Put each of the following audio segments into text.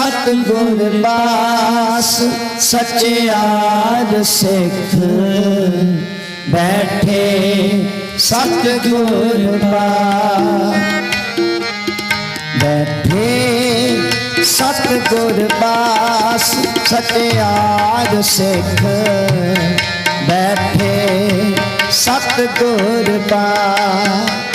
ਸਤਿਗੁਰ ਬਾਸ ਸਚਿਆਰ ਸਿੱਖ ਬੈਠੇ ਸਤਿਗੁਰ ਬਾਸ ਬੈਠੇ ਸਤਿਗੁਰ ਬਾਸ ਸਤਿਆਰ ਸਿੱਖ ਬੈਠੇ ਸਤਿਗੁਰ ਬਾਸ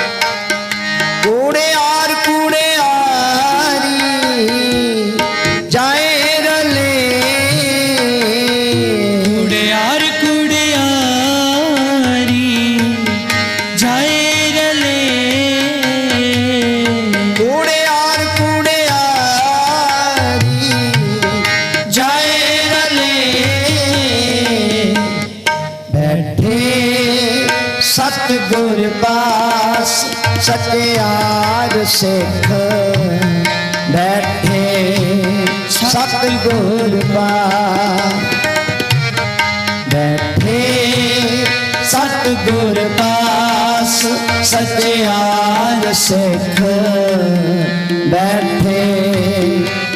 ਸਤਿਆਰ ਸਿੱਖ ਬੈਠੇ ਸਤਿਗੁਰ ਪਾਸ ਬੈਠੇ ਸਤਿਗੁਰ ਪਾਸ ਸਤਿਆਰ ਸਿੱਖ ਬੈਠੇ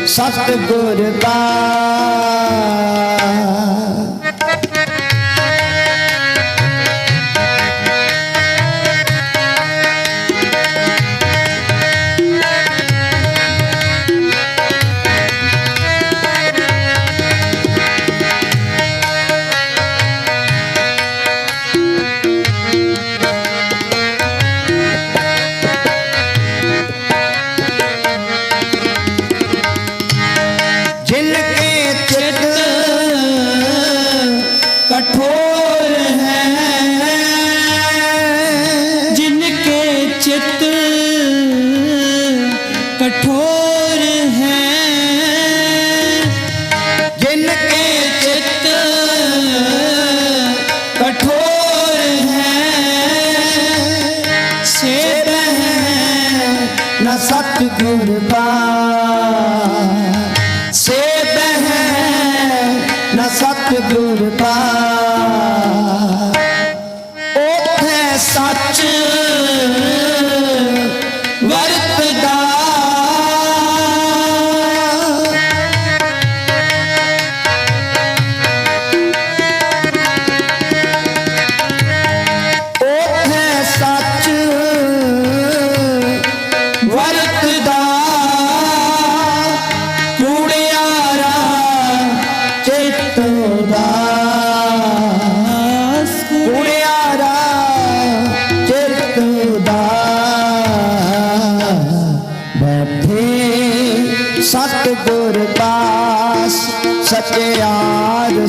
ਸਤਿਗੁਰ ਪਾਸ ਕਠੋਰ ਹੈ। ਜਿਨ ਕੇ ਚਿੱਤ ਕਠੋਰ ਹੈ। ਸੇ ਬਹਿ ਨਾ ਸਤ ਗੁਰ ਪਾ ਸੇ ਬਹਿ ਨਾ ਸਤ ਗੁਰ ਪਾ ਉਠੇ ਸਤ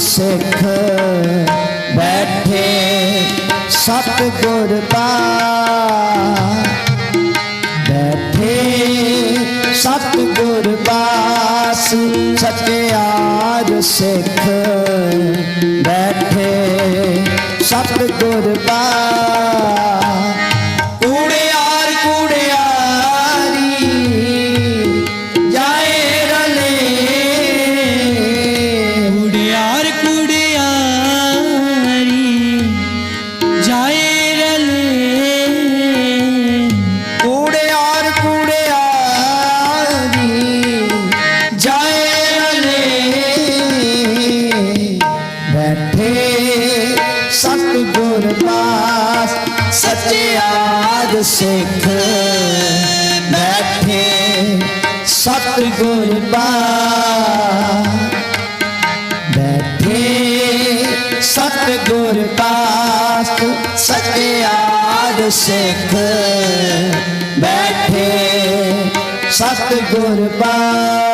ਸਿੱਖ ਬੈਠੇ ਸਤਿਗੁਰ ਪਾਸ ਬੈਠੇ ਸਤਿਗੁਰ ਪਾਸ ਸਤਿਆਰ ਸਿੱਖ। ਬੈਠੇ ਸਤਿਗੁਰ ਪਾਸ ਸਚਿਆਰ ਸਿੱਖ ਬੈਠੇ ਸਤਿਗੁਰ ਪਾਸ ਬੈਠੇ ਸਤਿਗੁਰ ਪਾਸ ਸਤਿਆਰ ਸਿੱਖ ਬੈਠੇ ਸਤਿਗੁਰ ਪਾਸ।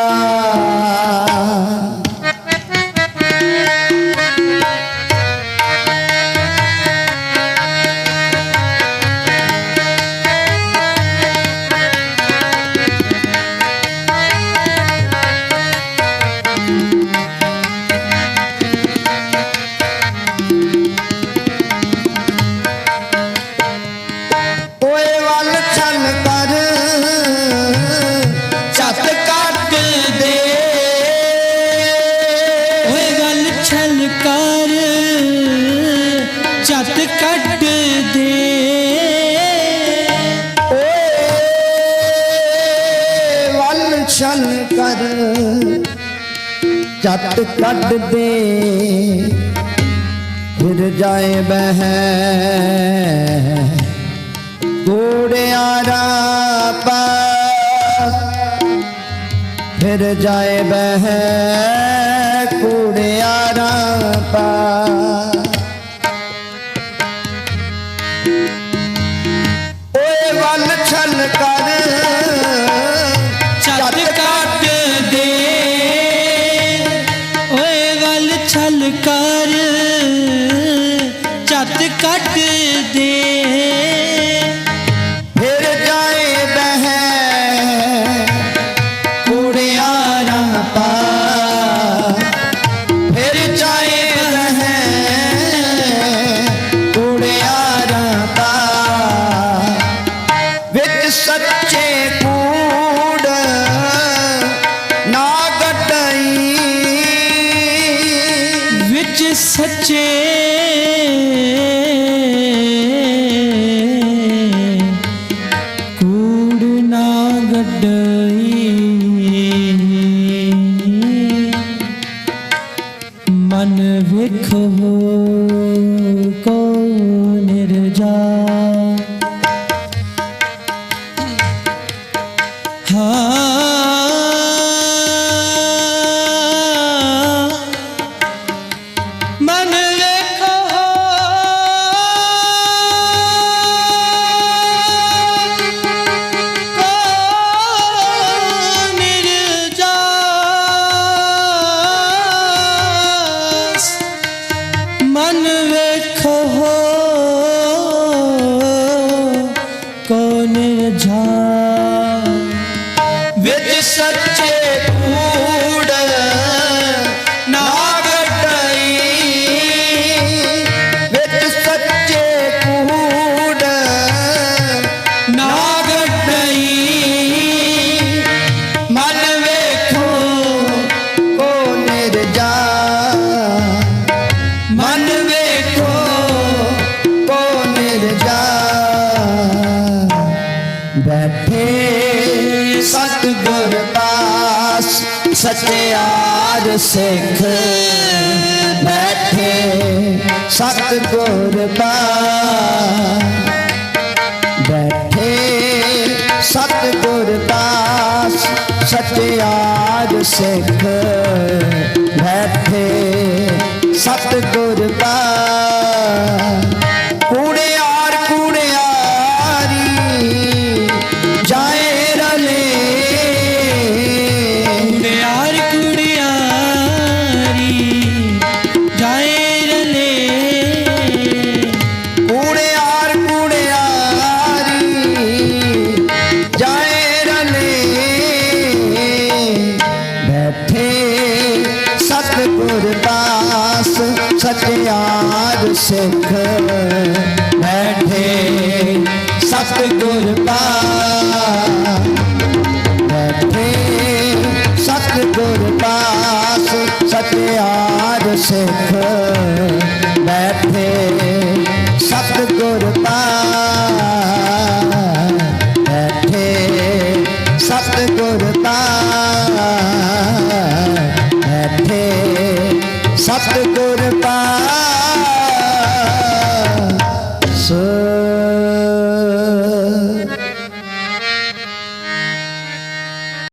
ਦੇ। ਵੱਲ ਛਲ ਕਰ। ਜੱਟ ਕੱਢ ਦੇ। ਫਿਰ ਜਾਏ ਬਹਿ। ਕੋੜਿਆਂ ਰਾਪਾ ਫਿਰ ਜਾਏ ਬਹਿ। ਕੋੜਿਆਂ ਰਾਪਾ ਚੱਤ ਕੱਟ ਸਿੱਖ ਬੈਠੇ ਸਤਿਗੁਰ ਪਾਸ ਬੈਠੇ ਸਤਿਗੁਰ ਪਾਸ ਸਚਿਆਰ ਸਿੱਖ ਬੈਠੇ ਸਤਿਗੁਰ ਪਾਸ ਸਿੱਖ ਬੈਠੇ ਸਤਿਗੁਰ ਪਾਸ ਬੈਠੇ ਸਤਿਗੁਰ ਪਾਸ ਸਤਿਆਰ ਸਿੱਖ। ਬੈਠੇ ਸਤਿਗੁਰ ਪਾਸ ਬੈਠੇ ਸਤਿਗੁਰ ਪਾਸ